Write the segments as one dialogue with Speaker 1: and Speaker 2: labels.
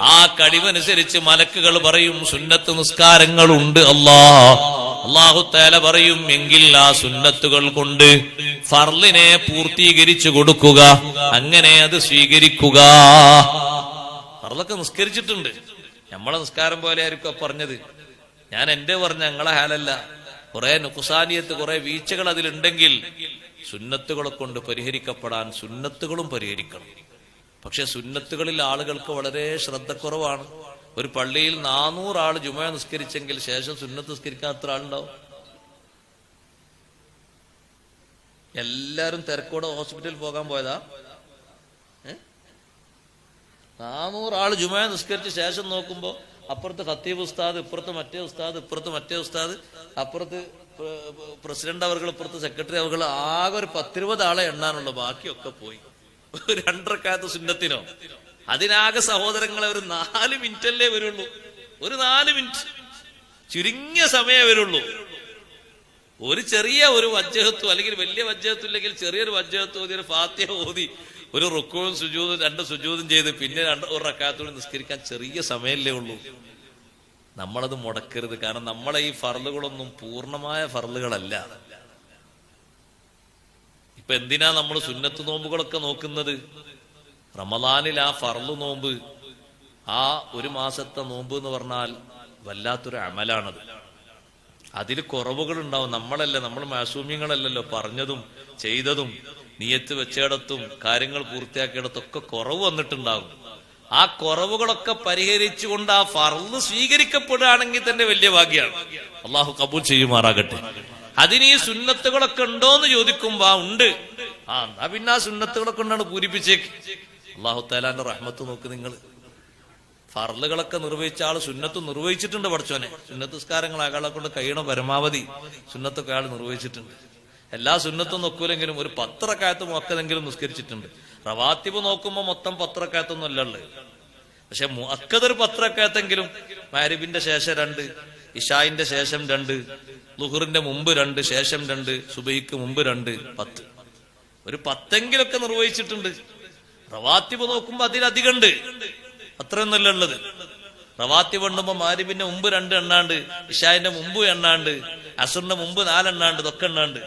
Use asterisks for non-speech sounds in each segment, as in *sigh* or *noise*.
Speaker 1: ആ കഴിവനുസരിച്ച് മലക്കുകൾ പറയും സുന്നത്ത് നിസ്കാരങ്ങളുണ്ട് അല്ലാ. അള്ളാഹു തേല പറയും എങ്കിൽ ആ സുന്നത്തുകൾ കൊണ്ട് ഫർലിനെ പൂർത്തീകരിച്ചു കൊടുക്കുക അങ്ങനെ അത് സ്വീകരിക്കുക. ഫർലൊക്കെ നിസ്കരിച്ചിട്ടുണ്ട്. നമ്മളെ നിസ്കാരം പോലെ ആയിരിക്കും പറഞ്ഞത്. ഞാൻ എന്റെ പറഞ്ഞ ഞങ്ങളെ ഹാലല്ല. കുറെ നുക്കുസാനിയത്ത് കുറെ വീഴ്ചകൾ അതിലുണ്ടെങ്കിൽ സുന്നത്തുകളെ കൊണ്ട് പരിഹരിക്കപ്പെടാൻ സുന്നത്തുകളും പരിഹരിക്കണം. പക്ഷെ സുന്നത്തുകളിൽ ആളുകൾക്ക് വളരെ ശ്രദ്ധക്കുറവാണ്. ഒരു പള്ളിയിൽ നാനൂറ് ആൾ ജുമ നിസ്കരിച്ചെങ്കിൽ ശേഷം സുന്നത്ത് നിസ്കരിക്കാൻ എത്ര ആളുണ്ടാവും? എല്ലാരും തിരക്കോടെ ഹോസ്പിറ്റലിൽ പോകാൻ പോയതാ? നാനൂറ് ആൾ ജുമ നിസ്കരിച്ച ശേഷം നോക്കുമ്പോ അപ്പുറത്ത് ഖത്തീബ് ഉസ്താദ് ഇപ്പുറത്ത് മറ്റേ ഉസ്താദ് ഇപ്പുറത്ത് മറ്റേ ഉസ്താദ് അപ്പുറത്ത് പ്രസിഡന്റ് അവർ ഇപ്പുറത്ത് സെക്രട്ടറി അവർ ആകെ ഒരു പത്തിരുപത് ആളെ എണ്ണാനുള്ള ബാക്കിയൊക്കെ പോയി. *laughs* രണ്ടരക്കാലത്ത് സുന്നത്തിനോ? അതിനാകെ സഹോദരങ്ങളെ ഒരു നാല് മിനിറ്റല്ലേ വരുള്ളൂ. ഒരു നാല് മിനിറ്റ്. ചുരുങ്ങിയ സമയമേ വരുള്ളൂ. ഒരു ചെറിയ ഒരു വജ്ജഹത്വം അല്ലെങ്കിൽ വലിയ വജ്ജഹത്വം ഇല്ലെങ്കിൽ ചെറിയൊരു വജ്ജഹത്വം ഓതി ഒരു ഫാത്യ ഓതി ഒരു റുക്കവും സുജൂതും രണ്ട് സുജൂതും ചെയ്ത് പിന്നെ രണ്ട് ഒരു റക്കാത്തോടെ നിസ്കരിക്കാൻ ചെറിയ സമയമല്ലേ ഉള്ളൂ. നമ്മളത് മുടക്കരുത്. കാരണം നമ്മളെ ഈ ഫറലുകളൊന്നും പൂർണമായ ഫറലുകളല്ല ഇപ്പൊ എന്തിനാ നമ്മൾ സുന്നത്ത് നോമ്പുകളൊക്കെ നോക്കുന്നത്? റമദാനിൽ ആ ഫർൾ നോമ്പ് ആ ഒരു മാസത്തെ നോമ്പ് എന്ന് പറഞ്ഞാൽ വല്ലാത്തൊരു അമലാണത്. അതിൽ കുറവുകൾ ഉണ്ടാവും നമ്മളല്ല നമ്മൾ മാസൂമ്യങ്ങളല്ലല്ലോ പറഞ്ഞതും ചെയ്തതും നീയത്ത് വെച്ചിടത്തും കാര്യങ്ങൾ പൂർത്തിയാക്കിയിടത്തൊക്കെ കുറവ് വന്നിട്ടുണ്ടാകും. ആ കുറവുകളൊക്കെ പരിഹരിച്ചുകൊണ്ട് ആ ഫർൾ സ്വീകരിക്കപ്പെടുകയാണെങ്കിൽ തന്നെ വലിയ ഭാഗ്യമാണ്. അള്ളാഹു കബൂൽ ചെയ്യുമാറാകട്ടെ. അതിന് ഈ സുന്നത്തുകളൊക്കെ ഉണ്ടോ എന്ന് ചോദിക്കുമ്പോ ഉണ്ട്. ആ എന്നാ പിന്നെ ആ സുന്നത്തുകളൊക്കെ ഉണ്ടാണ് പൂരിപ്പിച്ചേക്ക്. അള്ളാഹു താലാന്റെ റഹ്മത്ത് നോക്ക് നിങ്ങൾ ഫർളുകളൊക്കെ നിർവഹിച്ച ആൾ സുന്നത്ത് നിർവഹിച്ചിട്ടുണ്ട് പഠിച്ചോനെ സുന്നത്ത് നിസ്കാരങ്ങൾ അയാളെ കൊണ്ട് കഴിയണ പരമാവധി സുന്നത്തൊക്കെ അയാൾ നിർവഹിച്ചിട്ടുണ്ട്. എല്ലാ സുന്നത്തും നോക്കൂലെങ്കിലും ഒരു പത്രക്കാലത്ത് മൊക്കതെങ്കിലും നിസ്കരിച്ചിട്ടുണ്ട്. റവാത്തിബ് നോക്കുമ്പോ മൊത്തം പത്രക്കാലത്തൊന്നും അല്ലള്ളത് പക്ഷെ അക്കതൊരു പത്രക്കാലത്തെങ്കിലും മാരിബിന്റെ ശേഷം രണ്ട് ഇഷായിന്റെ ശേഷം രണ്ട് ലുഹറിന്റെ മുമ്പ് രണ്ട് ശേഷം രണ്ട് സുബൈക്ക് മുമ്പ് രണ്ട് പത്ത്. ഒരു പത്തെങ്കിലൊക്കെ നിർവഹിച്ചിട്ടുണ്ട്. റവാത്തിബ് നോക്കുമ്പോ അതിലധികം ഉണ്ട് അത്രയൊന്നല്ല ഉള്ളത്. റവാത്തിബ് എണ്ണുമ്പോ മാരിബിന്റെ മുമ്പ് രണ്ട് എണ്ണാണ്ട് ഇഷാന്റെ മുമ്പ് എണ്ണാണ്ട് അസുറിന്റെ മുമ്പ് നാലെണ്ണാണ്ട് ഇതൊക്കെ എണ്ണാണ്ട്.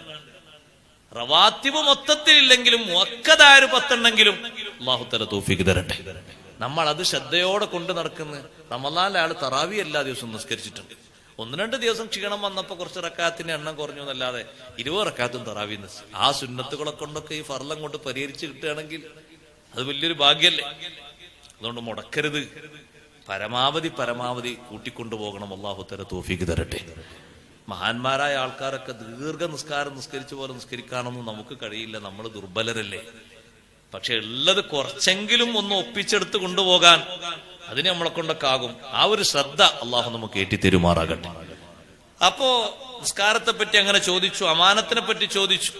Speaker 1: റവാത്തിബ് മൊത്തത്തിലില്ലെങ്കിലും മുക്കതായ ഒരു പത്തെണ്ണെങ്കിലും അള്ളാഹുത്തല തോഫിക്ക് തരട്ടെ. നമ്മൾ അത് ശ്രദ്ധയോടെ കൊണ്ട് നടക്കുന്ന റമലാലെ ആൾ തറാവി എല്ലാ ദിവസവും നിസ്കരിച്ചിട്ടുണ്ട്. ഒന്ന് രണ്ട് ദിവസം ക്ഷീണം വന്നപ്പോ കുറച്ച് റക്കാത്തിന്റെ എണ്ണം കുറഞ്ഞു എന്നല്ലാതെ ഇരുപത് റക്കാത്തും തറാവി ആ സുന്നത്തുകളെ കൊണ്ടൊക്കെ ഈ ഫർലം കൊണ്ട് പരിഹരിച്ച് കിട്ടുകയാണെങ്കിൽ അത് വലിയൊരു ഭാഗ്യല്ലേ? അതുകൊണ്ട് മുടക്കരുത്. പരമാവധി പരമാവധി കൂട്ടിക്കൊണ്ടുപോകണം അള്ളാഹുത്തര തോഫിക്ക് തരട്ടെ. മഹാന്മാരായ ആൾക്കാരൊക്കെ ദീർഘ നിസ്കാരം നിസ്കരിച്ച പോലെ നിസ്കരിക്കാനൊന്നും നമുക്ക് കഴിയില്ല. നമ്മൾ ദുർബലരല്ലേ? പക്ഷെ ഉള്ളത് കുറച്ചെങ്കിലും ഒന്ന് ഒപ്പിച്ചെടുത്ത് കൊണ്ടുപോകാൻ. അതിന് നമ്മളെ കൊണ്ടൊക്കെ ആകും. ആ ഒരു ശ്രദ്ധ അള്ളാഹു നമുക്ക് ഏറ്റി തെരുമാറാകട്ടെ അപ്പോ നിസ്കാരത്തെ പറ്റി അങ്ങനെ ചോദിച്ചു അമാനത്തിനെ പറ്റി ചോദിച്ചു.